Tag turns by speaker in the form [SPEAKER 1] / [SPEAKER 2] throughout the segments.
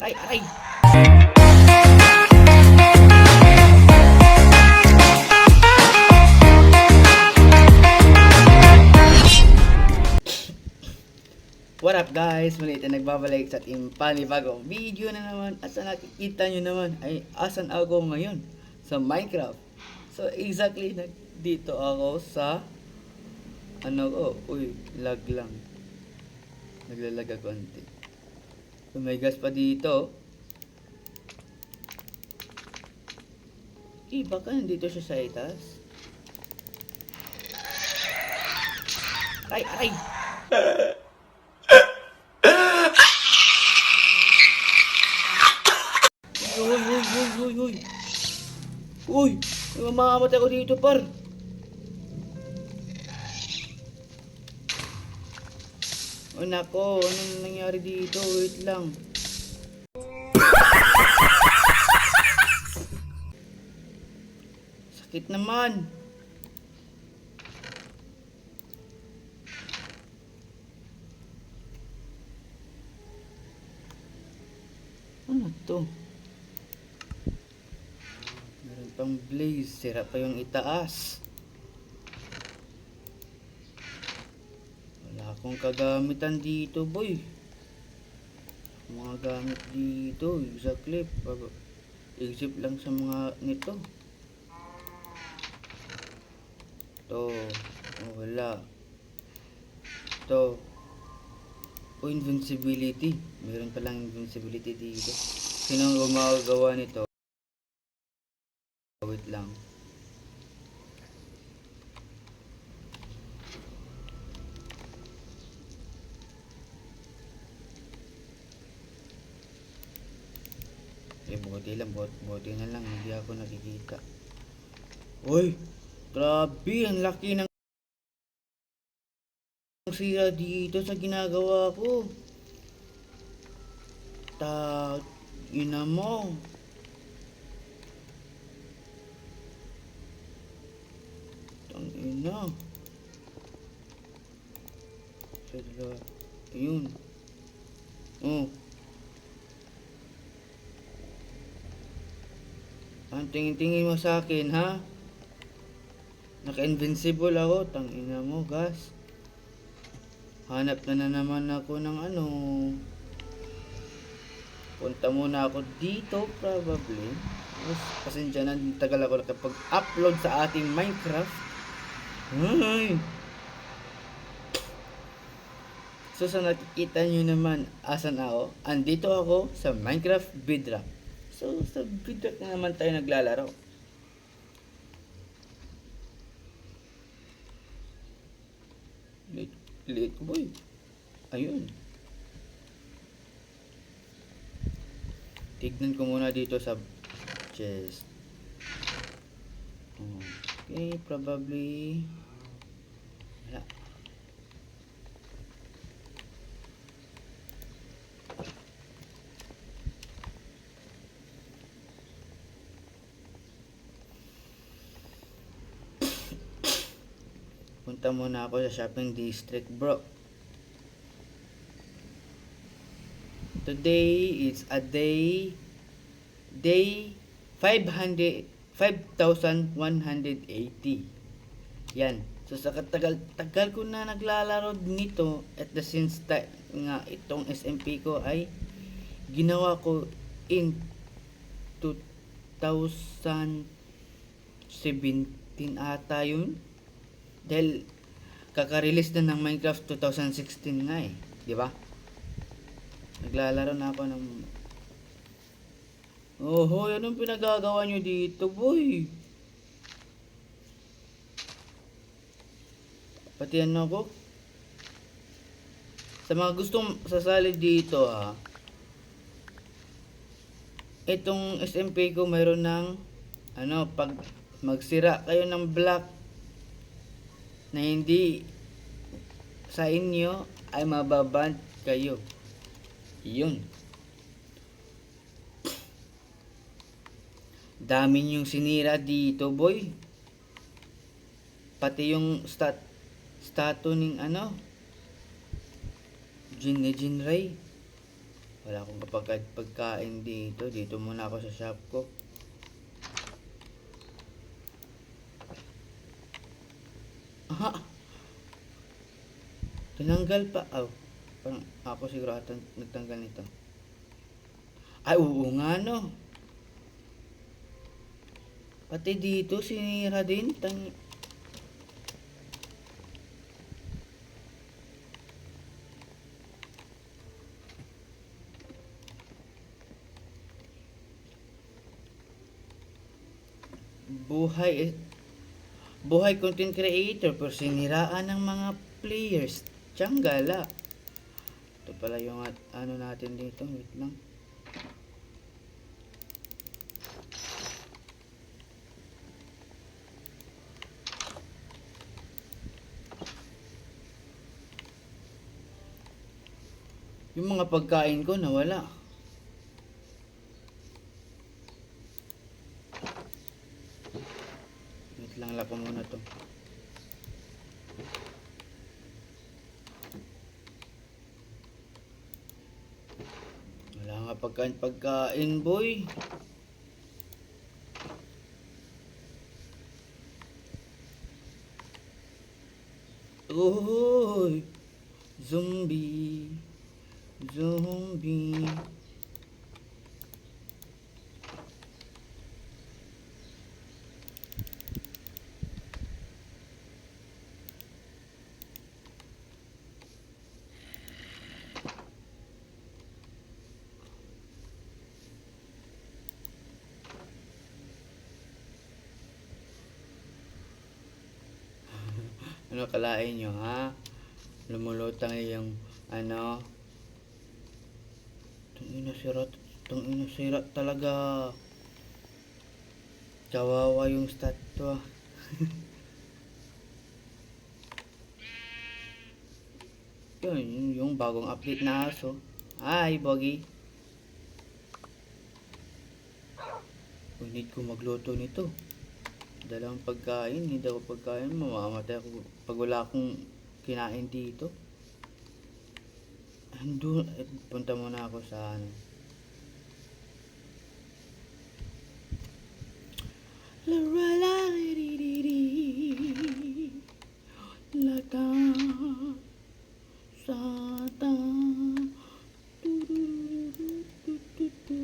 [SPEAKER 1] Ay, ay! What up guys? Muli tayo nagbabalik sa ating panibagong video na naman at sa nakikita nyo naman ay asan ako ngayon sa Minecraft. So exactly dito ako sa ano ko, uy, lag lang. Naglalaga konti. So may gas pa dito. Eh, baka nandito siya sa itas. Ay, ay! Uy, uy, uy, uy, uy. Uy, mamamatay ako dito, par. Oh, nako, anong nangyari dito? Wait lang. Sakit naman. Ano to? Meron pang blaze. Sira pa yung itaas. Wala akong kagamitan dito, boy. Mga gamit dito. Exactly. Exip lang sa mga nito. To. Oh, wala. To. O invincibility. Meron palang invincibility dito. Sino ang gumagawa nito? Wait lang. Eh, lang. Buti, na lang. Hindi ako nakikita. Uy! Grabe! Ang laki ng sira dito sa ginagawa ko. Ta, ina mo. Tang ina. Sa. Ayun. Oh. Tingin-tingin mo sa akin, ha? Naka-invincible ako. Tang ina mo, gas. Hanap na na naman ako ng ano. Punta muna ako dito probably. Mas pasensya na, tagal ako nakapag-upload sa ating Minecraft. Ay! So sa nakikita nyo naman, asan ako? Andito ako sa Minecraft Bidrock. So sa Bidrock na naman tayo naglalaro. Late, late boy. Ayun. Tignan ko muna dito sa chest. Okay, probably wala. Punta muna ako sa shopping district, bro. Today is a day day 500 5,180. Yan. So sa katagal tagal ko na naglalaro nito at the since ta- nga itong SMP ko ay ginawa ko in 2017 ata yun. Dahil kaka-release na ng Minecraft 2016 nga eh, di ba? Naglalaro na ako ng Oho, yan ang pinagagawa nyo dito, boy. Pati ano ko? Sa mga gustong sasali dito, ha. Itong SMP ko mayroon ng ano, pag magsira kayo ng block na hindi sa inyo ay mababand kayo. Yun. Dami yung sinira dito, boy. Pati yung stat stato ng ano. Jin ni Jinray. Wala akong kapag pagkain dito. Dito muna ako sa shop ko. Aha! Tinanggal pa. Oh, parang ako siguro ata nagtanggal nito. Ay, oo nga no. Pati dito, sinira din. Tang... Buhay eh, buhay content creator pero siniraan ng mga players. Tiyang-gala. Ito pala yung at, ano natin dito. Wait lang. Yung mga pagkain ko nawala. Wait lang lako muna to. Nga pagkain pagkain boy. Oy, zombie, zombie. Ano kalain nyo ha? Lumulutang yung ano? Itong ina sira, itong ina sira talaga. Kawawa yung statwa. yun, yun, yung bagong update na aso. Hi. Uy, need ko magluto nito. Dalawang pagkain, hindi ako pagkain, mamamatay ako pag wala akong kinain dito. Ando, eh, punta muna ako sa ano. La la la di di di La ta sa ta du du du du du du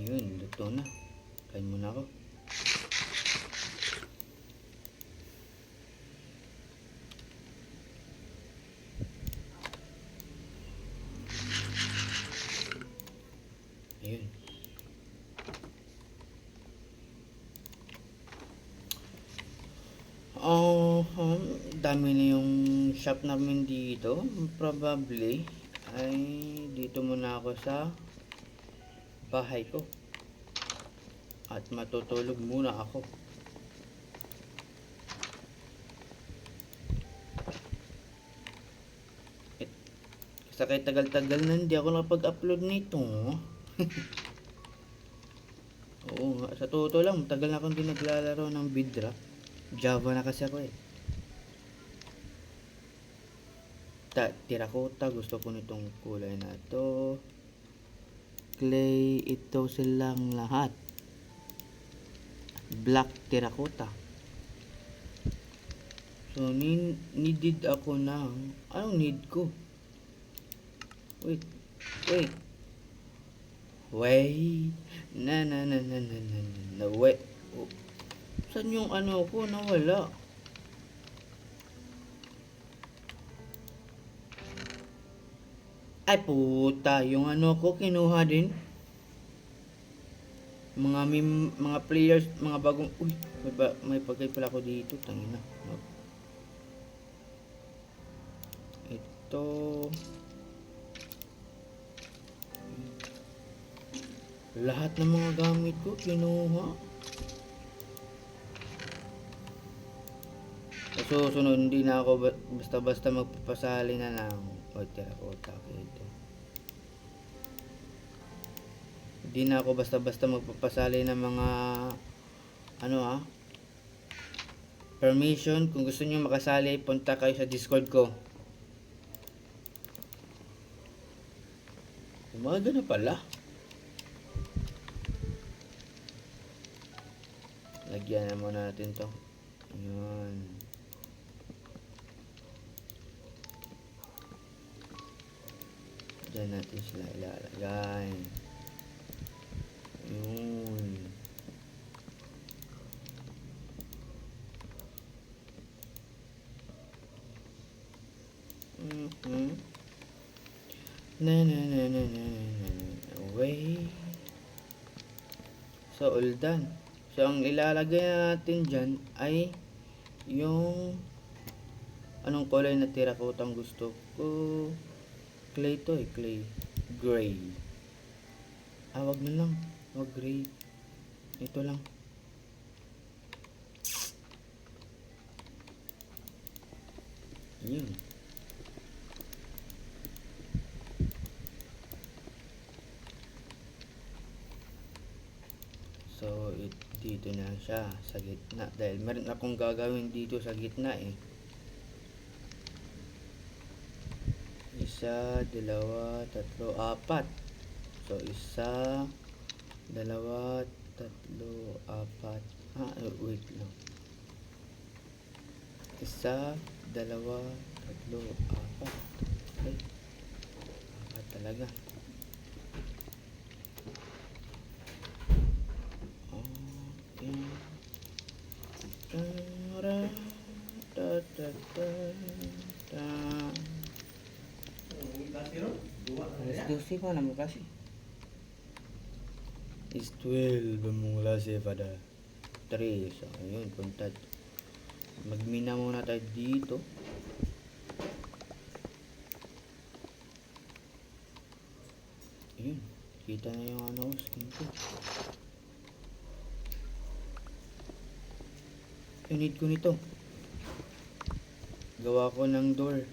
[SPEAKER 1] Yun, luto na. Kain muna ako. Ayun. Oh, dami na yung shop namin dito. Probably ay dito muna ako sa bahay ko. At matutulog muna ako. Sa kay tagal-tagal na hindi ako nakapag-upload nito. Oo nga, sa totoo lang, tagal na akong di naglalaro ng bidra. Java na kasi ako eh. Ta terracotta, gusto ko nitong kulay na to. Clay ito silang lahat. Black terracotta. So ni needed ako ng anong need ko? Wait wait. Wait. Na na na na na na, na wait. Oh. saan yung ano ko? Nawala Ay puta, yung ano ko kinuha din. Mga mim, mga players, mga bagong uy, may, ba, may pagkay pala ako dito, tangina. Ito. Lahat ng mga gamit ko kinuha. Susunod, hindi na ako ba- basta-basta magpapasali na lang. O, terracotta ko ito. Hindi na ako basta-basta magpapasali ng mga ano ah. permission. Kung gusto niyo makasali, punta kayo sa Discord ko. Umaga na pala. Lagyan na muna natin to. Ayan. Diyan natin sila ilalagay. Ayun. Mhm. Na na na na na na na away. So, all done. So, ang ilalagay natin dyan ay yung anong kulay na terracotta ang gusto ko. Clay to eh, clay. Gray. Ah, wag na lang. Wag gray. Ito lang. Yun. So, it, dito na siya sa gitna. Dahil meron akong gagawin dito sa gitna eh. Isa, dalawa, tatlo, apat. So, isa, dalawa, tatlo, apat. Ah, eh, wait lang. Isa, dalawa, tatlo, apat. Okay. Apat talaga. Okay. Tara, ta, ta, ta, ta. Alas 12 pa naman kasi. Is 12 mong klase pada 3. So, ayun, punta. Magmina muna tayo dito. Ayun, kita na yung ano, skin ko. I need ko nito. Gawa ko ng door.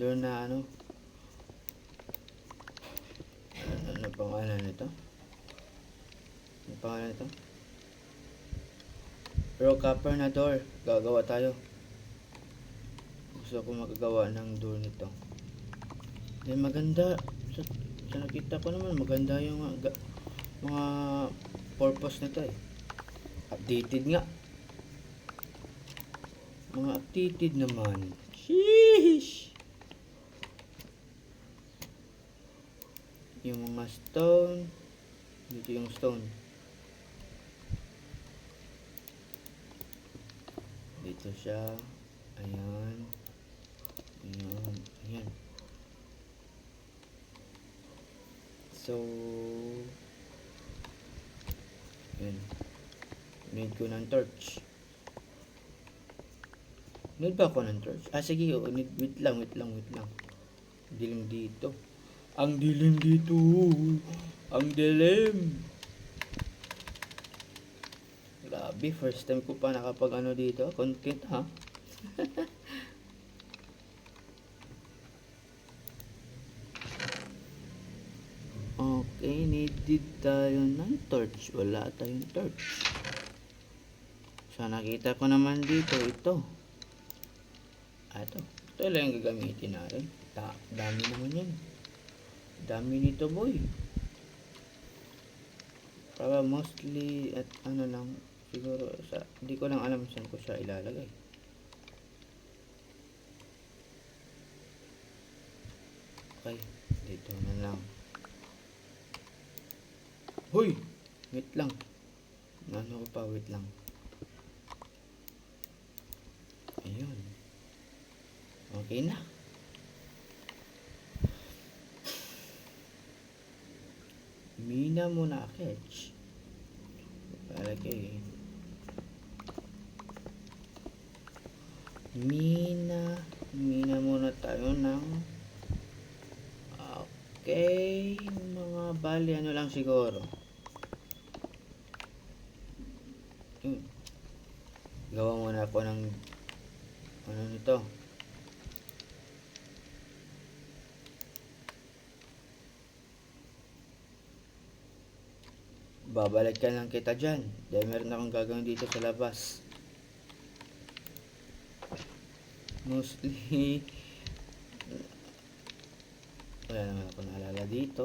[SPEAKER 1] Door na. Ano, ano pangalan nito? Ano pangalan nito? Raw copper na door. Gagawa tayo. Gusto ko magagawa ng door nito. Then maganda. Sa, sa nakita ko naman maganda yung mga, ga- mga purpose nito eh. Updated nga. Mga updated naman. Sheesh! Yung mga stone. Dito yung stone. Dito siya. Ayan. Ayan. Ayan. So, ayan. Need ko ng torch. Need ba ako ng torch? Ah, sige. Oh, need, wait lang, wait lang, wait lang. Dilim dito. Ang dilim dito. Ang dilim. Grabe, first time ko pa nakapag ano dito. Content, ha? okay, needed tayo ng torch. Wala tayong torch. So, nakita ko naman dito, ito. Ah, ito. Ito lang gagamitin natin. Ta dami naman yan. Dami nito, boy. Para mostly, at ano lang, siguro, sa, hindi ko lang alam saan ko siya ilalagay. Okay, dito na lang. Hoy! Wait lang. Ano ko pa, wait lang. Ayun. Okay na. Mina muna, catch. Palagay. Mina. Mina muna tayo ng Okay, mga bali ano lang siguro. Yun. Gawa muna ako ng ano nito. Babalik ka lang kita dyan. Dahil meron akong gagawin dito sa labas. Mostly, wala naman ako naalala dito.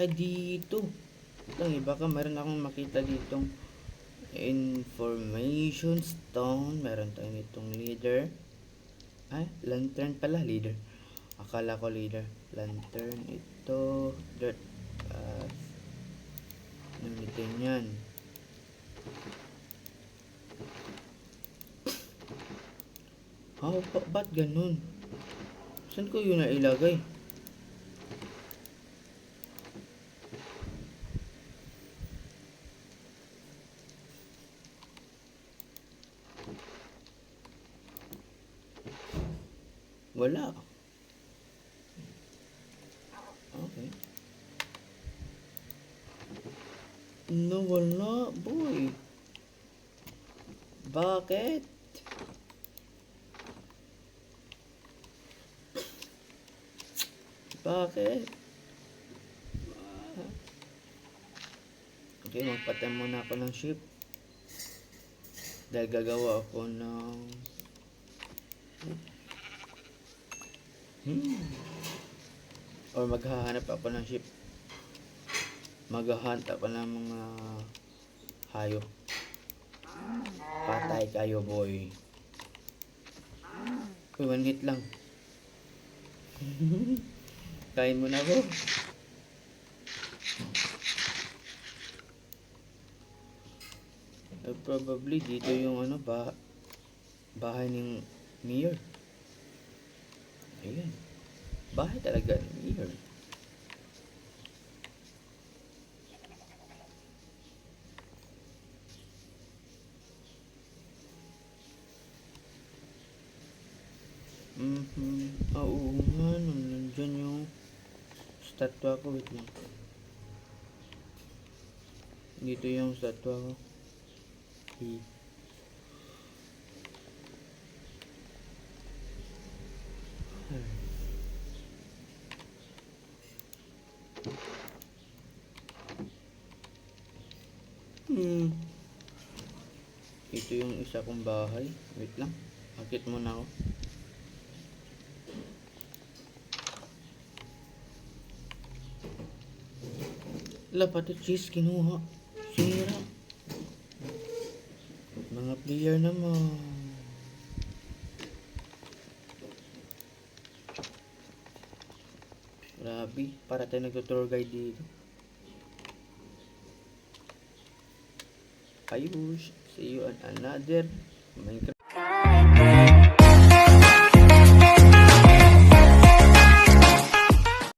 [SPEAKER 1] Ay, dito. Lang iba ka, meron akong makita ditong information stone. Meron tayo nitong leader. Ay, lantern pala, leader. Akala ko leader. Lantern, ito, dirt path. Namitin yan. How, ba, ba't ganun? Saan ko yun nailagay? Wala. Okay. No, wala, boy. Bakit? Bakit? Okay, magpatay muna ako ng ship. Dahil gagawa ako ng... Hmm. Or maghahanap ako ng ship. Maghahunt ako ng mga hayop. Patay kayo, boy. Uy, one hit lang. Kain mo na ako. Eh, probably dito yung ano ba bahay ng mayor. Ayun. Bahay talaga mayor. Mhm. Ah, oo nga, nandyan yung statwa ko. Wait lang. Dito yung statwa ko. Okay. Hmm. Ito yung isa kong bahay. Wait lang. Akit muna ako. Wala pati cheese kinuha. Sira. Mga player naman. Grabe, para tayo nag-tour guide dito. Ayush, see you on another Minecraft